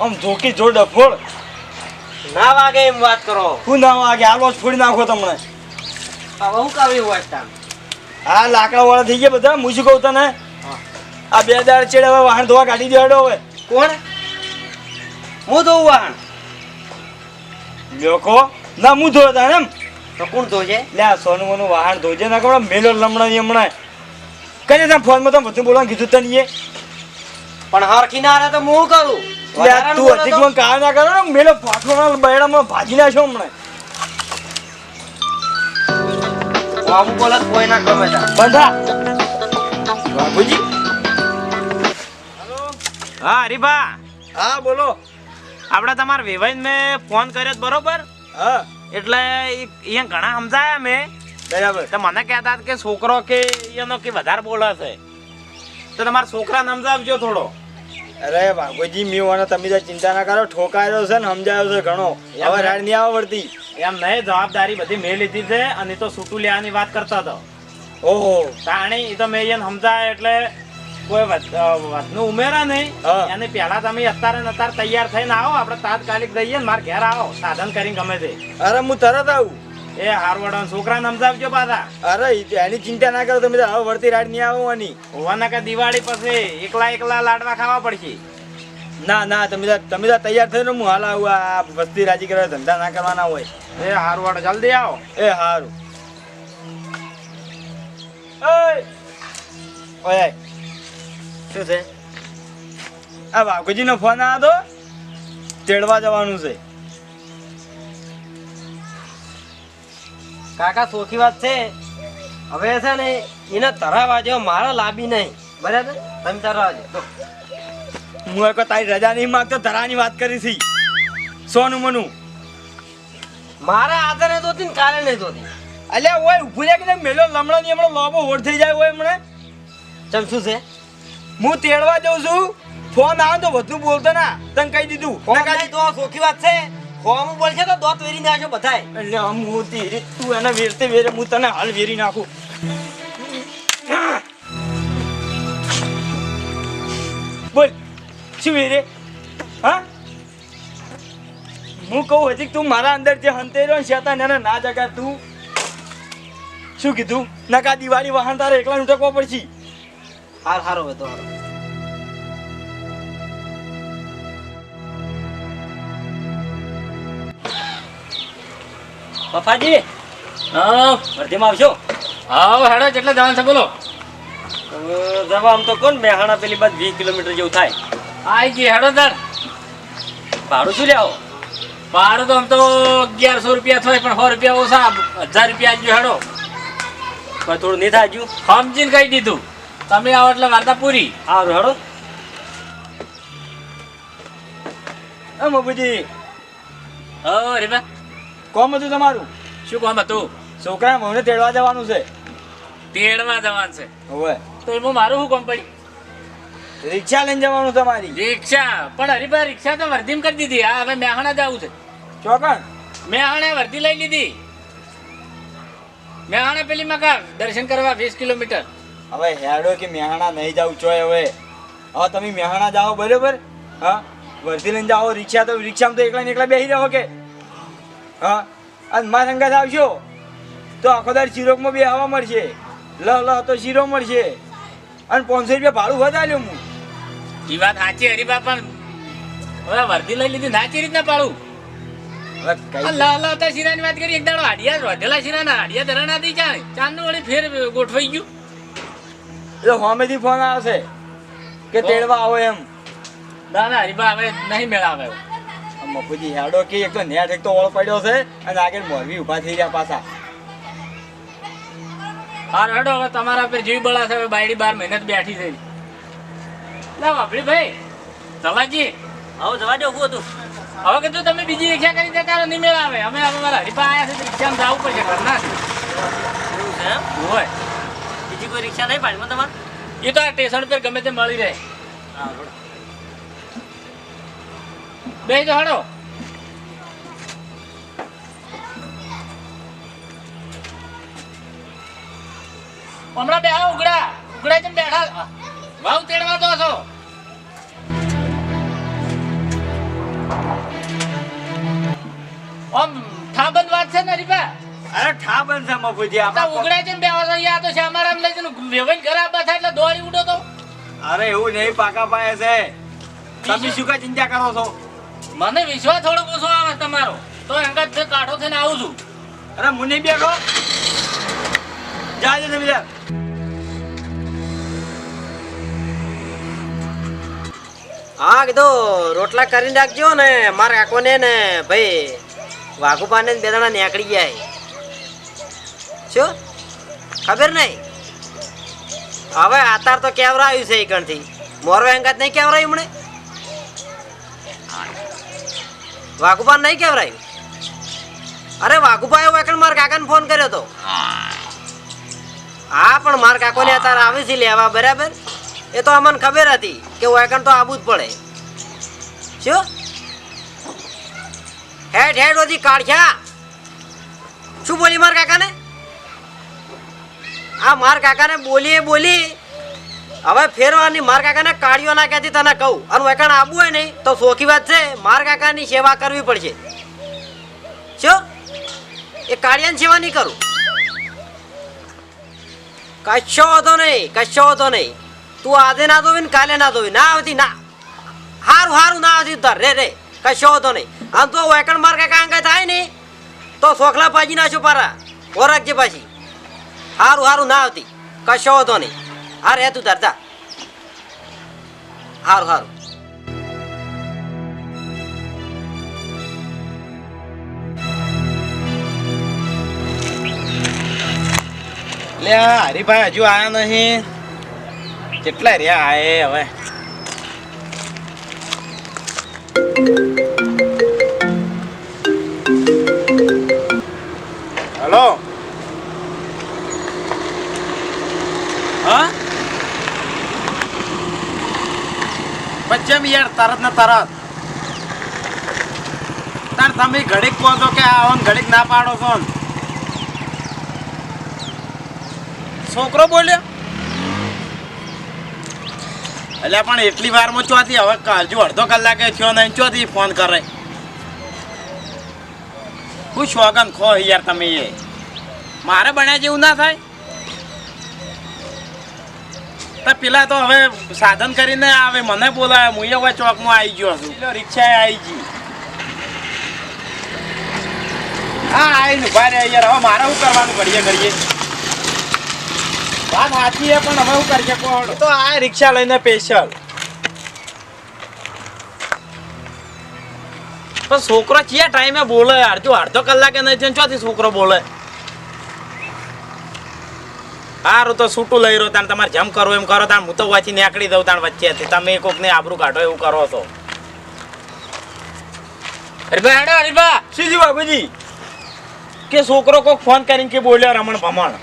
આમ ધોકી જોડ ડફોડ ના વાગે એમ વાત કરો. હું ના વાગે? હાલો જ ફોડી નાખો તમને. હું કાવી વાત તાન. આ લાકડા વાળા થઈ ગયા બધા. હું શું કહું તને? આ બે દાડ ચેડ હવે વાહન ધોવા કાઢી દેવાડો હવે. કોણ? હું ધોવું વાહન લોકો ના હું ધોયો તાણ એમ. તો કોણ ધોજે? લે સોનું મોનું વાહન ધોજે. ના કપડા મેલો લમણા ની હમણાં કઈ તમે ફોનમાં તો બધું બોલવાનું કીધું તને પણ હરખી ના રહે તો હું કરું. તું હજી કોઈ કામ ના કરો ને મેલો પાછો બૈડામાં ભાજી નાખ્યો હમણાં. કોઈ ના ગમે બંધા. બાબુજી હા હરીભા. હા બોલો. આપણે તમારા વેવાઈને મેં ફોન કર્યો બરોબર? હા. એટલે અહીંયા ઘણા સમજાયા મેં. બરાબર. તો મને કહેતા કે છોકરો કે એનો કે વધારે બોલે છે તો તમારા છોકરાને સમજાવજો થોડો. અરે ભાગોજી મી વાળા તમે તો ચિંતા ના કરો ઠોકાયો છે ને સમજાયો છે ઘણો. હવે રાડ નહીં આવડતી એમ નહીં જવાબદારી બધી મેં લીધી છે અને તો છૂટું લેવાની વાત કરતા હતો. ઓહો. તાણી એ તો મેં એને સમજાય એટલે કોઈ વધ- વધનું ઉમેરા નહીં. એને પેલા પહેલા તમે અત્યારે અત્યારે તૈયાર થઈને આવો આપણે તાત્કાલિક દઈએ ને મારા ઘેર આવો સાધન કરીને ગમે તે. અરે હું તરત આવું. એ હારવાડા છોકરાને સમજાવજો પાછા. અરે એની ચિંતા ના કરો તમે હવે વળતી રાડ નહીં આવવાની હોવાના કે દિવાળી પછી એકલા એકલા લાડવા ખાવા પડશે? ના ના તમે તમે તો તૈયાર થઈને હું હાલ આવું આ વસ્તી રાજી કરવા ધંધા ના કરવાના હોય. એ હારવડ જલ્દી આવો. એ હારું. ઓય! શું છે? આ બાપુજી નો ફોન આવ્યો તો તેડવા જવાનું છે. કાકા સોખી વાત છે. હવે છે ને એને તરાવા વાજો મારા લાભી નહીં. બરાબર? તમે તરા વાજો હું એક તારી રજા નહીં માગતો ધરાની વાત કરી છી. સોનું મનું. મારા નહીં જોતી ને કાલે નહીં જોતી. અલ્યા ઓય ઉભું રહ્યા કે મેલો લમણો ની હમણાં લોબો ઓળ થઈ જાય હોય હમણાં. ચમ શું છે? હું તેડવા જઉં છું. ફોન આવે તો વધુ બોલતો ના. તને કહી દીધું. ફોન તો સોખી વાત છે. ફોન બોલશે તો દોત વેરી નાખજો બધાય. એટલે આમ હું તીરી તું એને વેરતે વેરે હું તને હાલ વેરી નાખું. બોલ શું વેરે? હા? હું કહું હજી તું મારા અંદર જે હંતે રહ્યો ને શેતાન એને ના જગા તું. શું કીધું? નકા દિવાળી વાહન તારે એકલા ઉઠકવા પડશે. હાલ હારો હતો તો હારો. પપ્પાજી હા ભરતીમાં આવશો? આવો હેડો કેટલા જવાનું છે બોલો. જવા આમ તો કોણ મેહાણા પેલી બાદ વીસ કિલોમીટર જેવું થાય? આઈ ગઈ હેડો તાર. ભાડું શું લેવો? ભાડું તો આમ તો અગિયારસો રૂપિયા થાય પણ સો રૂપિયા ઓછા હજાર રૂપિયા આજુ હેડો. પણ થોડું નહીં થાય સમજીને કહી દીધું. તમે આવો એટલે વાર્તા પૂરી. સારું હેડો. હા મબુજી. હો રીબા. કોમ હતું તમારું? શું કોમ હતું? છોકરા મને તેડવા જવાનું છે. તેડવા જવાનું છે. હવે. તો એમાં મારું શું કોમ પડી રિક્ષા લઈને જવાનું તમારી. રિક્ષા? પણ હરીબા રિક્ષા તો વર્ધીમ કરી દીધી. આ હવે મેહાણા જવું છે. ચોકણ? મેહાણા વર્ધી લઈ લીધી. મેહાણા પેલી મકા દર્શન કરવા વીસ કિલોમીટર. હવે હેડો કે મેહાણા નહીં જાવ છો હવે. હવે તમે મેહાણા જાઓ બરોબર? હા? વર્ધી લઈને જાઓ રિક્ષા તો રિક્ષામાં તો એકલા ને એકલા બેસી રહો કે? હા અને મારા સંગાત આવશો? તો આખો દર શિરોકમાં બે હવા મળશે. લ લ તો શીરો મળશે. અને પાંચસો રૂપિયા ભાડું વધાર્યો હું. એ વાત સાચી હરીબા પણ હવે વર્દી લઈ લીધી નાચી રીતના પાડું? હવે કઈ લા લા શીરાની વાત કરી એક દાડો હાડિયા રોધેલા શીરાના હાડિયા ધરાણા દી ચાલે ચાંદનું વળી ફેર ગોઠવાઈ ગયું. એટલે હોમેથી ફોન આવશે કે તેડવા આવો એમ. ના ના હરીબા હવે નહીં મેળાવે. મફુજી હેડો કે એક તો નેટ એક તો ઓળ પડ્યો છે અને આગળ મોરબી ઊભા થઈ ગયા પાછા. હાર હડો હવે તમારા પર જીવ બળા છે બાયડી બાર મહેનત બેઠી થઈ ના બાપડી ભાઈ ચલાજી. આવો જવા દો હું હતું. હવે કીધું તમે બીજી રિક્ષા કરી દેતા નહીં મેળ આવે અમે હવે મારા હરીબા આયા છે તો રિક્ષામાં જવું પડશે ઘરના. ના હોય. બીજી કોઈ રિક્ષા નહીં પાડમાં તમારે? એ તો આ સ્ટેશન પર ગમે તે મળી રહે. બે તો હડો. હમણાં બે ઉગડા. ઉગડા જમ બેઠા. ભાવ તેડવા દો છો. આમ ઠાબંધ વાત છે ને રીપા અરે થાબન છે મફુજી આપણે ઉગડા જમ બેવા છો યા તો છે અમારા લઈ જન વેવન ખરાબ બાથા એટલે દોડી ઉડો તો. અરે એવું નહીં પાકા પાયા છે. તમે શું કા ચિંતા કરો છો? મને વિશ્વાસ થોડો ઓછો આવે તમારો. તો અંગત છે કાઢો થઈને આવું છું. અરે મુની બેઠો જાજો તમે બીજા હા કીધું રોટલા કરીને રાખજો ને મારા કાકોને ને ભાઈ વાઘુપાને ને બે જણા નીકળી ગયા શું? ખબર નહીં? હવે આતાર તો કેવરાયું છે એ કણથી. મોરવે અંગાત નહીં કેવરાયું હમણે વાઘુપાન નહીં કેવરાયું અરે વાઘુભાઈ એવું એકણ મારા કાકાને ફોન કર્યો તો. હા પણ મારા કાકોને અત્યારે આવે છે લેવા બરાબર? એ તો અમને ખબર હતી કે વેકણ તો આવું જ પડે. શું? હેડ હેડ ઓછી કાઢ્યા. શું બોલી માર કાકાને? આ માર કાકાને બોલી એ બોલી હવે ફેરવાની માર કાકાને ના કહેતી તને કહું. અને વેકણ આવું હોય નહીં તો સોખી વાત છે, માર કાકાની સેવા કરવી પડશે. શું? એ કાળિયાની સેવા નહીં કરું? કશો હતો નહીં, કશો હતો નહીં. તું આજે ના ધોવી ને કાલે ના ધોવી. ના આવતી, ના. હારું હારું, ના આવતી તાર રે રે, કશો હતો નહીં. આમ તો વેકણ માર કાકા અંગે થાય નહીં તો સોખલા પાજી નાખજો પારા ઓરખજે પાછી. હારું હારું, ના આવતી. કશો હતો નહીં. હા રે તું ધરતા હારું હારું લે આ હરીભાઈ હજુ આયા નહીં કેટલા રહ્યા આયે હવે હલો હા પચ્ચમ યાર તરત ને તરત. તાર તમે ઘડીક કહો છો કે આવો ઘડીક ના પાડો છો છોકરો બોલ્યો? એટલે પણ એટલી વારમાં ચોથી હવે હજુ અડધો કલાકે થયો ને ચોથી ફોન કરે? હું શોગન ખો યાર તમે એ? મારે બન્યા જેવું ના થાય? તો પેલા તો હવે સાધન કરીને આવે મને બોલાવે હું હવે ચોકમાં આવી ગયો છું. રિક્ષા આવી ગઈ. હા આવીને ઊભા રહ્યા યાર. હવે મારે શું કરવાનું? ઘડીએ ઘડીએ. વાત સાચી છે પણ હવે શું કરીએ? કોણ? તો આ રિક્ષા લઈને સ્પેશિયલ. પણ છોકરો ક્યાં ટાઈમે બોલે અડધો અડધો કલાકે નહીં ને ચોથી છોકરો બોલે. સારું તો છૂટું લઈ રહ્યો તાણ તમારે જેમ કરો એમ કરો તાણ હું તો વાંચી નીકળી દઉં તાણ વચ્ચેથી. તમે કોકને આબરું કાઢો એવું કરો છો. હરીભા હેડો હરીભા શું બાબુજી કે છોકરો કોક ફોન કરીને કે બોલ્યો રમણ ભમણ.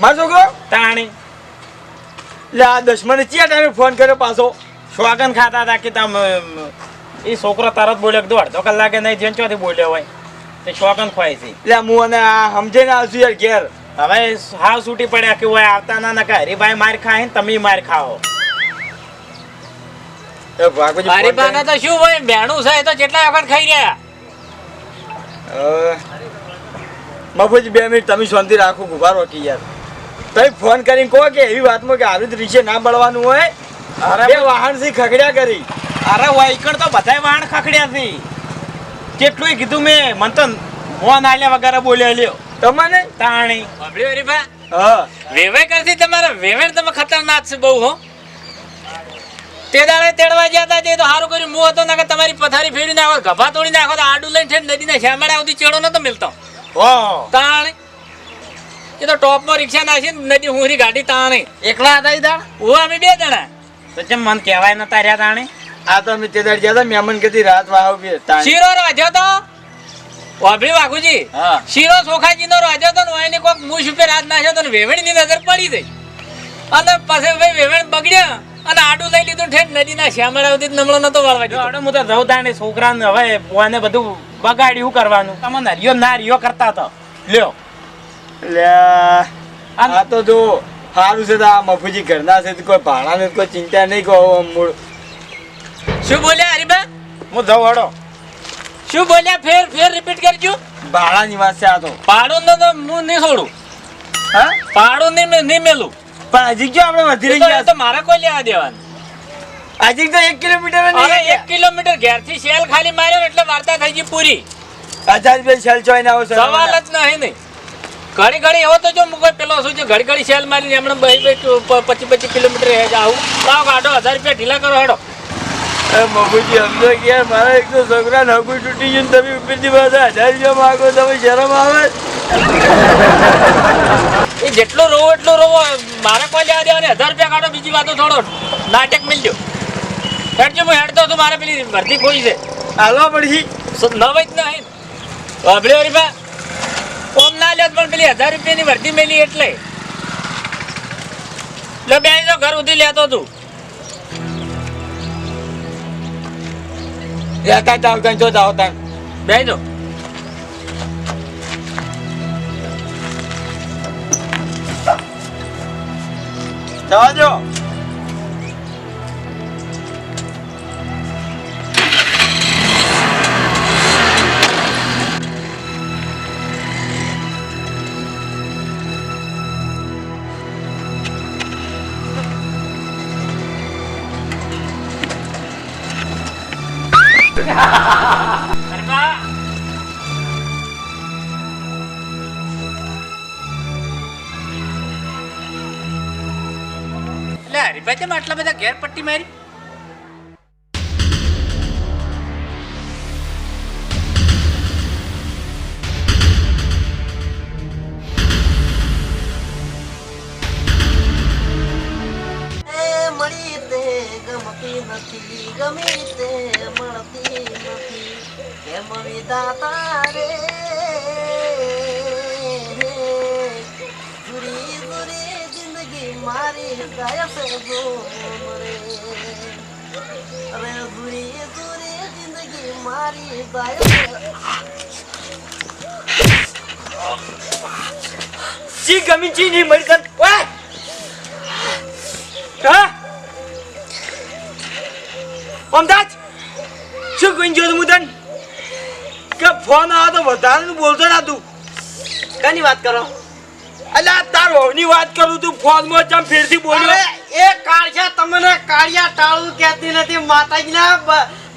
મારો છોકરો? તાણી. એટલે આ દસમને ચિયા ટાઈમે ફોન કર્યો પાછો. સ્વાગન ખાતા હતા કે તમે એ છોકરો તરત બોલ્યો કીધું અડધો કલાકે નહીં જેમ ચોથી બોલ્યો હોય. તે શ્વાગન ખવાય છે. એટલે હું અને આ સમજે ને આવશું યાર ઘેર. હવે હાવ છૂટી પડ્યા કે હોય આવતા ના ના કે હરીભાઈ માર ખાય ને તમે માર ખાઓ. હરીભાઈ તો શું હોય? બેણું છે તો જેટલા વખત ખાઈ ગયા હવે બાપુજી બે મિનિટ તમે શાંતિ રાખો ગુભાર રોકી યાર. તમે ફોન કરીને કહો કે એવી વાતમાં કે આવી રીતે ના બળવાનું હોય. અરે બે વાહનથી ખખડ્યા કરી. અરે વાઈકણ તો બધાય વાહન ખખડ્યા થી કેટલું કીધું મેં. મન તો મોન આલ્યા વગર બોલ્યા લ્યો. તમને? તાણી. સાંભળ્યું હરીભા હા. વેવાઈ કરતી તમારા વેવેણ તમે ખતરનાક છે બહુ હો. તે દાડે તેડવા ગયા હતા તે તો સારું કર્યું. હું હતો ના કે તમારી પથારી ફેરી નાખો ગભા તોડી નાખો તો આડું લઈને ઠેઠ નદીના શ્યામડા સુધી ચેડો નતો મિલતો. ઓહો તાણે. એ તો ટોપમાં રિક્ષા નાખી નદી હુંરી ગાડી તાણે. એકલા હતા ઈ દાડ? હું અમે બે જણા તો જેમ મન કહેવાય નતા રહ્યા તાણી? આ તો અમે તે દાડ ગયા હતા મહેમાન કદી રાત વાવ બી હતા શીરો રાખ્યો તો? વાભળી વાઘુજી હા. શીરો સોખાજી નો રાજા તો ને એની કોક મુશ ઉપર હાથ નાખ્યો તો વેવણી ની નજર પડી ગઈ. અને પછી ભાઈ વેવણ બગડ્યા અને આડું લઈ લીધું ઠેઠ નદીના શ્યામળા સુધી નમળો નતો વાળવા દીધો. આડો હું તો જઉં છોકરાને હવે બોને બધું બગાડ્યું શું કરવાનું? તમને હરિયો ના રિયો કરતા તો લ્યો. લે આ તો જો સારું છે તો આ મફુજી ઘરના છે કોઈ ભાણા ભાડાની કોઈ ચિંતા નહીં કહો મૂળ. શું બોલ્યા હરીબા હું જવું હડો. શું બોલ્યા? ફેર ફેર રિપીટ કરજો. ભાડાની વાત છે આ તો. પાડું ને તો હું નહીં છોડું. હા? પાડું નહીં નહીં મેલું. પણ હજી ક્યાં આપણે વધી રહી તો- ગયા તો મારે કોઈ લેવા દેવાનું. હજી તો એક કિલોમીટર અરે એક કિલોમીટર ઘેરથી શેલ ખાલી માર્યો એટલે વાર્તા થઈ ગઈ પૂરી. રૂપિયા શેલ ચોઈને આવો સર સવાલ જ નહીં નહીં ઘડી ઘડી એવો તો જો મુકો પેલો શું છે ઘડી ઘડી શેલ મારીને એમણે બે બે પચીસ કિલોમીટર આવું. લાવ કાઢો હજાર રૂપિયા ઢીલા કરો હેડો. મગુજી સમજો કે યાર મારા એક તો છોકરા નકું તૂટી ગયું તમે ઉપરથી પાછા હજાર રૂપિયા માગો તમે શરમ આવે? એ જેટલો રોવો એટલો રોવો. મારે કોઈ લેવા દેવાની હજાર રૂપિયા કાઢો બીજી વાતો થોડો નાટક મિલજો હેડજો હું હેડતો હતો મારે પેલી ભરતી ખોઈ છે. હાલવા પડી નવાઈ જ નહીં. અભળે રૂપિયા ઓમ ના લે પણ પેલી હજાર રૂપિયાની ભરતી મેલી એટલે. લે બે તો ઘર સુધી લેતો તું. રહેતા જાવ ત્યાં જો જાવ ત્યાં બે જો જવા દો સરકાર લે હરીભાઈ તેમ આટલા બધા ઘેર પટ્ટી મારી? ગમી તે કેમ વિધાતા રે. જુરી જુરી જિંદગી મારી ગાય છે જોમ રે અરે જુરી જુરી જિંદગી મારી ગાય છે. ચી ગમી ચી નહીં મળી તને ઓય! હા? અમદાજ શું કઈ તું તને કે ફોન આવે તો વધારે બોલતો ના તું. કની વાત કરો? અલ્યા તાર વહુની વાત કરું તું ફોનમાં ચમ ફેરથી બોલ્યો? એ કાળિયા તમને કાળિયા ટાળું કહેતી નથી માતાજીના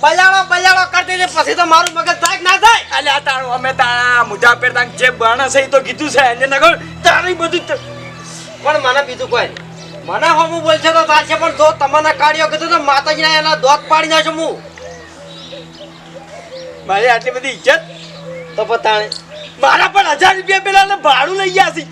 બજાડો બજાડો કરતી હતી પછી તો મારું મગજ થાય ના થાય. એટલે આ તારું અમે તારા મુજા પેર તાર જે બાણા છે તો કીધું છે એને નગર તારી બધું પણ મને બીજું કોઈ મને હમું બોલશે તો ચાલશે પણ જો તમને કાળિયો કીધું તો માતાજીના એના દોત પાડી નાખશું હું મારી આટલી બધી ઇજ્જત તો પતાણે મારા પણ હજાર રૂપિયા પેલા ભાડું લઈ ગયા છે